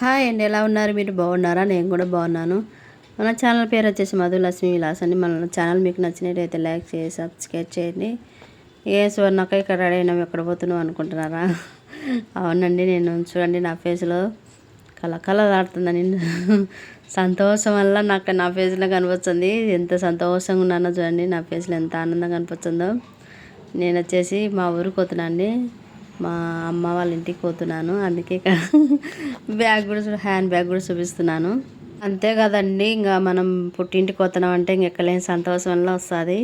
Hi అండి ఎలా ఉన్నారు? మీరు బాగున్నారా? నేను కూడా బాగున్నాను. మన ఛానల్ పేరు వచ్చేసి మధులక్ష్మి విలాస్ అండి. మన ఛానల్ మీకు నచ్చినట్టయితే లైక్ చేసి సబ్స్క్రైబ్ చేయండి. ఏ స్వర్ణక్క ఇక్కడ రెడీ అయినాం ఎక్కడ పోతున్నావు అనుకుంటున్నారా? అవునండి నేను చూడండి నా ఫేస్లో కలకలలాడుతుందని సంతోషం వల్ల నాకు నా ఫేస్లో కనిపిస్తుంది. ఎంత సంతోషంగా ఉన్నానో చూడండి నా ఫేస్లో ఎంత ఆనందంగా కనిపిస్తుందో. నేను వచ్చేసి మా ఊరికి పోతున్నా అండి మా అమ్మ వాళ్ళ ఇంటికి పోతున్నాను. అందుకే ఇక్కడ బ్యాగ్ కూడా హ్యాండ్ బ్యాగ్ కూడా చూపిస్తున్నాను. అంతే కదండి ఇంకా మనం పుట్టింటికి పోతున్నాం అంటే ఇంక సంతోషం వల్ల వస్తుంది.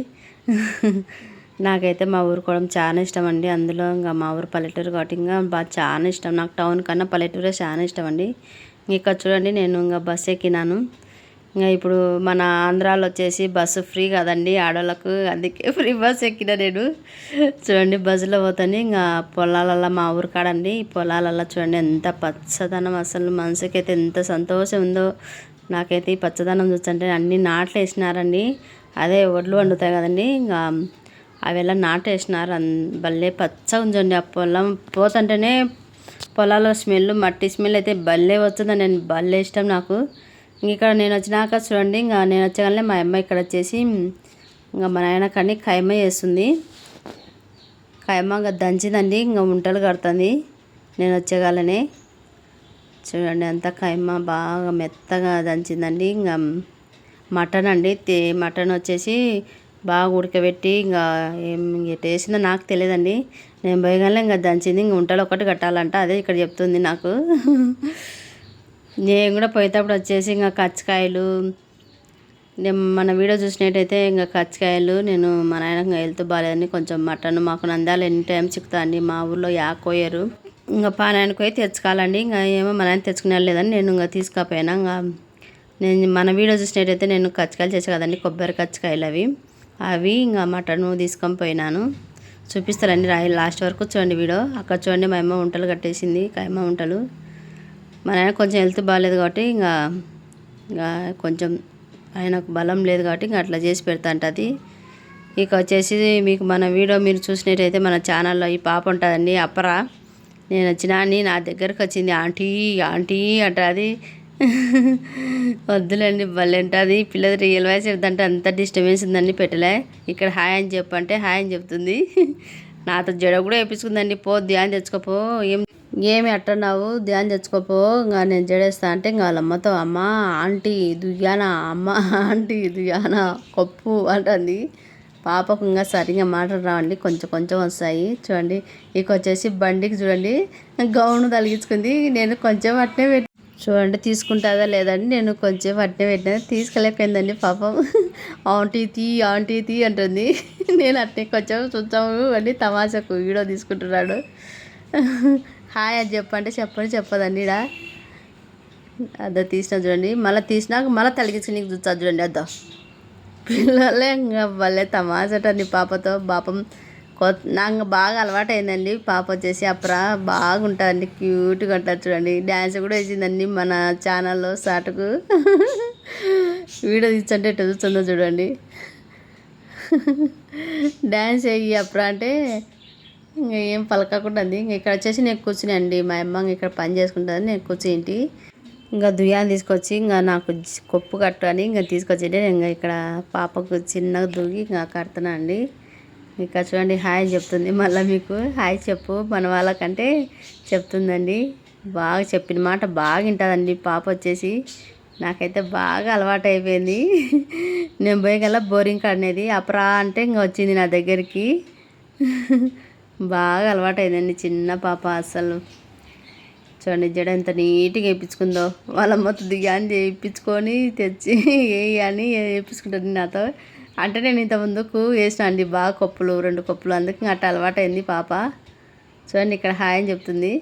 నాకైతే మా ఊరు కూడా చాలా ఇష్టం అండి. అందులో ఇంకా మా ఊరు పల్లెటూరు కాబట్టి ఇంకా బాగా చాలా ఇష్టం. నాకు టౌన్ కన్నా పల్లెటూరే చాలా ఇష్టం అండి. ఇక్కడ చూడండి నేను ఇంకా బస్సు ఎక్కినాను. ఇప్పుడు మన ఆంధ్రాలో వచ్చేసి బస్సు ఫ్రీ కదండి ఆడవాళ్ళకు అందుకే ఫ్రీ బస్సు ఎక్కిన నేను. చూడండి బస్సులో పోతాను. ఇంకా పొలాలల్లో మా ఊరు కాడండి పొలాలల్లో చూడండి ఎంత పచ్చదనం అసలు. మనసుకైతే ఎంత సంతోషం ఉందో. నాకైతే ఈ పచ్చదనం చూస్తుంటే అన్ని నాట్లు వేసినారండి. అదే ఒడ్లు వండుతాయి కదండి. ఇంకా అవి ఎలా నాటు వేసినారు భలే పచ్చగా ఉంచండి ఆ పొలం. పోతుంటేనే పొలాల స్మెల్ మట్టి స్మెల్ అయితే భలే వస్తుందండి. భలే ఇష్టం నాకు. ఇక్కడ నేను వచ్చినాక చూడండి ఇంకా నేను వచ్చగానే మా అమ్మ ఇక్కడ వచ్చేసి ఇంకా మా నాయన కానీ ఖైమ వేస్తుంది ఖైమ ఇంకా దంచిందండి ఇంకా ఉంటలు కడుతుంది. నేను వచ్చేగాలనే. చూడండి అంతా ఖైమ బాగా మెత్తగా దంచిందండి ఇంకా మటన్ అండి. మటన్ వచ్చేసి బాగా ఉడకబెట్టి ఇంకా ఏం ఎట్ వేసిందో నాకు తెలియదండి. నేను పోయగానే ఇంకా దంచింది ఇంక ఉంటలు ఒకటి కట్టాలంట అదే ఇక్కడ చెప్తుంది నాకు. నేను కూడా పోయేటప్పుడు వచ్చేసి ఇంకా కచ్చకాయలు నేను మన వీడియో చూసినట్టయితే ఇంకా కచ్చకాయలు నేను మా నాయన ఇంకా హెల్త్ బాగాలేదని కొంచెం మటన్ మాకు నందాలు ఎన్ని టైం చిక్కుతా అండి మా ఊర్లో యాక్ కోయరు. ఇంకా పానాయనకు అయితే తెచ్చుకోవాలండి ఇంకా ఏమో మా నాయన తెచ్చుకునే లేదని నేను ఇంకా తీసుకపోయినా. ఇంకా నేను మన వీడియో చూసినట్టయితే నేను కచ్చకాయలు చేసా కదండి కొబ్బరి కచ్చకాయలు అవి. అవి ఇంకా మటన్ తీసుకొని పోయినాను. చూపిస్తారండి రా లాస్ట్ వరకు చూడండి వీడియో. అక్కడ చూడండి మా అమ్మ వంటలు కట్టేసింది కాయమ్మ వంటలు. మా నాయన కొంచెం హెల్త్ బాగాలేదు కాబట్టి ఇంకా ఇంకా కొంచెం ఆయనకు బలం లేదు కాబట్టి ఇంకా అట్లా చేసి పెడతా అంటది ఇక వచ్చేసి మీకు మన వీడియో మీరు చూసినట్టయితే మన ఛానల్లో ఈ పాప ఉంటుందండి అప్పరా నేను వచ్చినాన్ని నా దగ్గరకు వచ్చింది ఆంటీ ఆంటీ అంటది వద్దులేండి భలే ఉంటుంది పిల్లది రియల్ వాయిస్ చెప్తుంటే అంత డిస్టర్బెన్స్ ఉందండి పెట్టలే. ఇక్కడ హాయ్ అని చెప్పంటే హాయ్ అని చెప్తుంది. నాతో జడ కూడా వేపించుకుందండి పోద్ది అని తెచ్చుకోపో ఏం ఏమి అట్టన్నావు? ధ్యానం తెచ్చుకోపో ఇంకా నేను జడేస్తా అంటే ఇంకా వాళ్ళ అమ్మతో అమ్మ ఆంటీ దుయ్యానా అమ్మ ఆంటీ దుయ్యానా కొప్పు అంటుంది. పాపకు ఇంకా సరిగా మాటలు రావండి. కొంచెం కొంచెం వస్తాయి. చూడండి ఇక వచ్చేసి బండికి చూడండి గౌను తలిగించుకుంది. నేను కొంచెం అట్నే పెట్టి చూడండి తీసుకుంటుందా లేదండి నేను కొంచెం అట్నే పెట్టినా. తీసుకెళ్ళకపోయిందండి పాపం. ఆంటీ తీ ఆంటీ తీ అంటుంది. నేను అట్నే కొంచెం చూద్దాము అని తమాషకు వీడియో తీసుకుంటున్నాడు. హాయ్ అని చెప్పంటే చెప్పని చెప్పదండి ఇడా అద్దా తీసిన చూడండి. మళ్ళీ తీసినాక మళ్ళీ తలిగించుకుని చూస్తా చూడండి అద్దా. పిల్లలే ఇంకా భలే తమాషటండి పాపతో. పాపం కొత్త నాకు బాగా అలవాటైందండి పాప వచ్చేసి. అప్రా బాగుంటుందండి క్యూట్గా ఉంటుంది చూడండి. డ్యాన్స్ కూడా వేసిందండి మన ఛానల్లో సాటుకు. వీడియో తీస్తుంటే ఎటు చూస్తుందో చూడండి. డ్యాన్స్ వేయి అప్రా అంటే ఇంకా ఏం పలకకుండా ఉంది. ఇంకా ఇక్కడ వచ్చేసి నేను కూర్చుని అండి మా అమ్మ ఇక్కడ పని చేసుకుంటుంది. నేను కూర్చుంటి. ఇంకా దుయ్యాన్ని తీసుకొచ్చి ఇంకా నాకు కొప్పు కట్టు అని ఇంకా తీసుకొచ్చి నేను ఇంకా ఇక్కడ పాపకు చిన్నగా దూగి ఇంకా కడుతున్నా అండి. ఇంకా చూడండి హాయ్ చెప్తుంది. మళ్ళీ మీకు హాయ్ చెప్పు. మన వాళ్ళకంటే చెప్తుందండి. బాగా చెప్పిన మాట బాగా వింటుందండి. పాప వచ్చేసి నాకైతే బాగా అలవాటు అయిపోయింది. నేను పోయేకల్లా బోరింగ్ కడినేది అపరా అంటే ఇంకా వచ్చింది నా దగ్గరికి. బాగా అలవాటైందండి చిన్న పాప అసలు. చూడండి జడ ఎంత నీట్గా వేయించుకుందో. వాళ్ళ మొత్తం దిగాని చేయించుకొని తెచ్చి వేయి అని వేయించుకుంటుంది నాతో. అంటే నేను ఇంత ముందుకు వేసిన అండి బాగా కప్పులు రెండు కప్పులు అందుకు అట్ట అలవాటైంది పాప. చూడండి ఇక్కడ హాయ్ అని చెప్తుంది.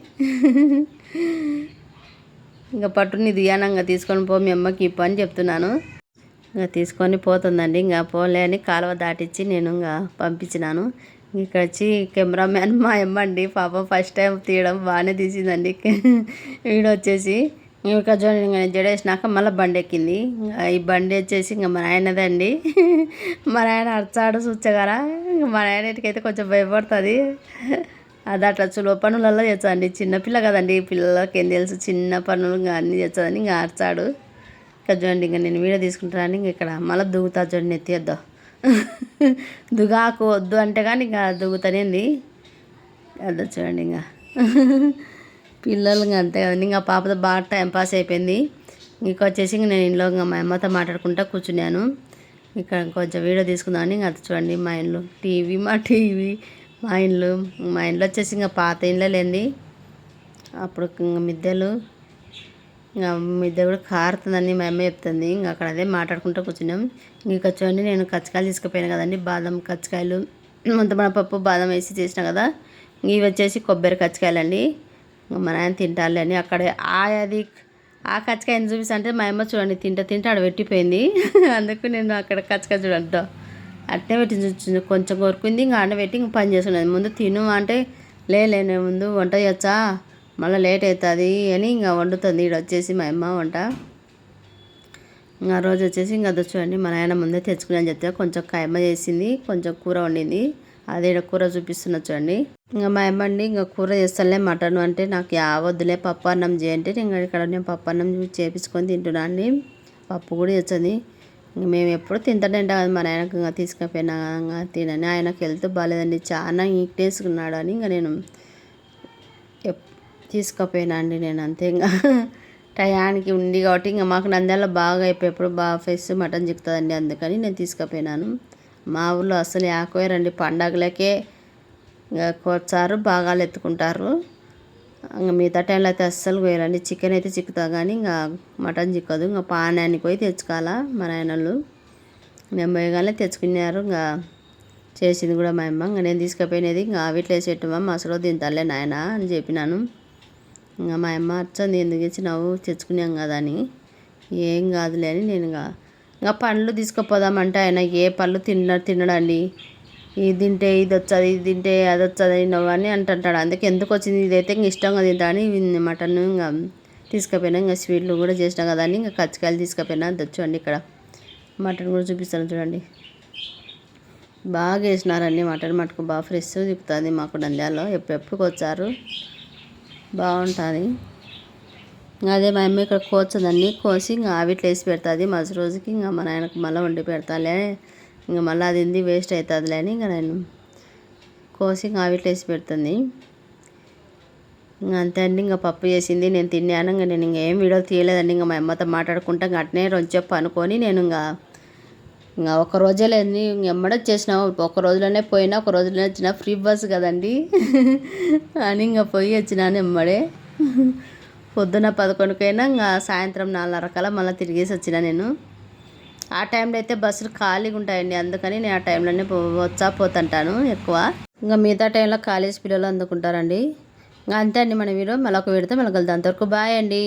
ఇంకా పట్టుని దిగానంగా తీసుకొని పో మీ అమ్మకి ఇప్పు అని చెప్తున్నాను. ఇంకా తీసుకొని పోతుందండి ఇంకా పోలే అని కాలువ దాటిచ్చి నేను ఇంకా పంపించినాను. ఇక్కడ వచ్చి కెమెరామ్యాన్ మా అమ్మ అండి. పాపం ఫస్ట్ టైం తీయడం బాగానే తీసిందండి. వీడొచ్చేసి వచ్చేసి ఇంకా జడేసినాక మళ్ళీ బండి ఎక్కింది. ఇంకా ఈ బండి వచ్చేసి ఇంకా మా ఆయనదండి మన మా నాయన అరచాడు చూచగరా ఇంకా మా నాయనకైతే కొంచెం భయపడుతుంది. అది అట్లా సులువ పనులలో చేస్తుందండి. చిన్నపిల్ల కదండి. పిల్లలకి ఏం తెలుసు. చిన్న పనులు ఇంకా అన్నీ చేస్తుందని ఇంకా అరచాడు. ఇంకా చూడండి ఇంకా నేను వీడియో తీసుకుంటానని ఇంకా ఇక్కడ మళ్ళీ దిగుతా చూడండి ఎత్తిద్దాం దుగాకు వద్దు అంటే కానీ ఇంకా దుగుతానేంది అదో చూడండి ఇంకా. పిల్లలు ఇంకా అంతే కదండి. ఇంకా పాపతో బాగా టైం పాస్ అయిపోయింది. ఇంకా వచ్చేసి ఇంక నేను ఇంట్లో ఇంకా మా అమ్మతో మాట్లాడుకుంటా కూర్చున్నాను. ఇక్కడ కొంచెం వీడియో తీసుకుందామని ఇంకా అది చూడండి మా ఇంట్లో టీవీ మా టీవీ మా ఇండ్లు మా ఇంట్లో వచ్చేసి ఇంకా పాత ఇండ్లే లేండి. అప్పుడు ఇంకా మిద్దెలు ఇంకా ఇద్దరు కూడా కారుతుందని మా అమ్మ చెప్తుంది. ఇంకా అక్కడ అదే మాట్లాడుకుంటూ కూర్చున్నాం. ఇంకా చూడండి నేను కచ్చకాయలు తీసుకుపోయాను కదండి బాదం కచ్చకాయలు ముంతమడ పప్పు బాదం వేసి చేసిన కదా. ఇవి వచ్చేసి కొబ్బరి కచ్చకాయలండి. మా నాయన తింటాలి అని అక్కడే ఆ అది ఆ కచ్చకాయ ఎందుకు చూపిస్తాంటే మా అమ్మ చూడండి తింటా తింటే ఆడ పెట్టిపోయింది. అందుకు నేను అక్కడ కచ్చకాయ చూడండి అట్టే పెట్టి చూసి కొంచెం కొరుకుంది ఇంకా ఆడ పెట్టి ఇంక పని చేస్తున్నది ముందు తిను అంటే లే నేను ముందు వంట చేయొచ్చా మళ్ళీ లేట్ అవుతుంది అని ఇంకా వండుతుంది. ఇక్కడ వచ్చేసి మా అమ్మ వంట. ఇంకా ఆ రోజు వచ్చేసి ఇంకా చూడండి మా నాయన ముందే తెచ్చుకుని అని చెప్తే కొంచెం కైమ చేసింది కొంచెం కూర వండింది. అదే ఈడ కూర చూపిస్తున్నా చూడండి. ఇంకా మా అమ్మండి ఇంకా కూర చేస్తానులే మటన్ అంటే నాకు యావద్దులే పప్పు అన్నం చేయంటే ఇంకా ఇక్కడ నేను పప్పు అన్నం చేపించుకొని తింటున్నా అండి. పప్పు కూడా వచ్చింది ఇంక మేము ఎప్పుడు తింటానే ఉంటాం కదా. మా ఆయనకు ఇంకా తీసుకుపోయినా ఇంకా తినని ఆయనకు హెల్త్ బాగాలేదండి. చాలా ఈక్నేసుకున్నాడు అని ఇంకా నేను తీసుకుపోయినా అండి నేను అంతే ఇంకా. టయానికి ఉంది కాబట్టి ఇంకా మాకు నంద్యాల బాగా అయిపోయేప్పుడు బాగా ఫెస్ మటన్ చిక్కుతుందండి అందుకని నేను తీసుకుపోయినాను. మా ఊళ్ళో అసలు యాకోయారండి పండగలకే ఇంకా కోచారు బాగాలు ఎత్తుకుంటారు. ఇంకా మిగతా టైంలో అయితే అస్సలు పోయారండి. చికెన్ అయితే చిక్కుతా కానీ ఇంకా మటన్ చిక్కదు. ఇంకా పానానికి పోయి తెచ్చుకోవాలా మా నాయనలు మేము పోయగానే తెచ్చుకున్నారు. ఇంకా చేసింది కూడా మా అమ్మ. ఇంకా నేను తీసుకుపోయినది ఇంకా వీటిలో అసలు దీని తల్లే నాయన అని చెప్పినాను. ఇంకా మా అమ్మ వచ్చింది ఎందుకు ఇచ్చినావు తెచ్చుకున్నాం కదా అని. ఏం కాదులే అని నేను ఇంకా ఇంకా పండ్లు తీసుకుపోదామంటే ఆయన ఏ పళ్ళు తిన్న తినడండి. ఇది తింటే ఇది వచ్చది ఇది తింటే అది వచ్చది నవ్వని అని అంటుంటాడు. అందుకే ఎందుకు వచ్చింది ఇదైతే ఇంక ఇష్టంగా తింటా అని మటన్ ఇంకా తీసుకుపోయినా ఇంకా స్వీట్లు కూడా చేసినా కదా అని ఇంకా కచ్చికాయలు తీసుకుపోయినా. అది వచ్చండి ఇక్కడ. మటన్ కూడా చూపిస్తాను చూడండి. బాగా వేసినారండి మటన్. మటుకు బాగా ఫ్రెష్ తిప్పుతుంది మాకు నంద్యాలలో. ఎప్పుడెప్పుడు వచ్చారు బాగుంటుంది. అదే మా అమ్మ ఇక్కడ కోచదండి కోసి ఇంకా ఆవిట్లో వేసి పెడుతుంది. మరుసటి రోజుకి ఇంకా మా నాయనకు మళ్ళీ వండి పెడతాలే. ఇంకా మళ్ళీ అది ఇంది వేస్ట్ అవుతుందిలే అని ఇంకా నేను కోసి ఇంకా ఆవిట్లో వేసి పెడుతుంది. ఇంకా అంతే అండి. ఇంకా పప్పు చేసింది నేను తిన్నాను. ఇంకా నేను ఇంకా ఏం వీడియో తీయలేదండి. ఇంకా మా అమ్మతో మాట్లాడుకుంటా ఇంకా అట్నే రొంచెప్పు అనుకొని నేను ఇంకా ఇంకా ఒక రోజే ఎమ్మడ చేసినావు ఒక రోజులోనే పోయినా ఒక రోజులోనే వచ్చిన ఫ్రీ బస్ కదండి. అని ఇంకా పోయి వచ్చినాను ఎమ్మడే. పొద్దున పదకొండుకైనా ఇంకా సాయంత్రం నాలుగున్నర మళ్ళీ తిరిగేసి వచ్చిన నేను. ఆ టైంలో అయితే బస్సులు ఖాళీగా ఉంటాయండి. అందుకని నేను ఆ టైంలోనే వచ్చా పోతుంటాను ఎక్కువ. ఇంకా మిగతా టైంలో కాలేజ్ పిల్లలు అందుకుంటారండి. ఇంకా అంతే అండి మన వీడియో. మళ్ళీ ఒక విడితే మళ్ళీ కలుద్దాం. అంతవరకు బాయ్ అండి.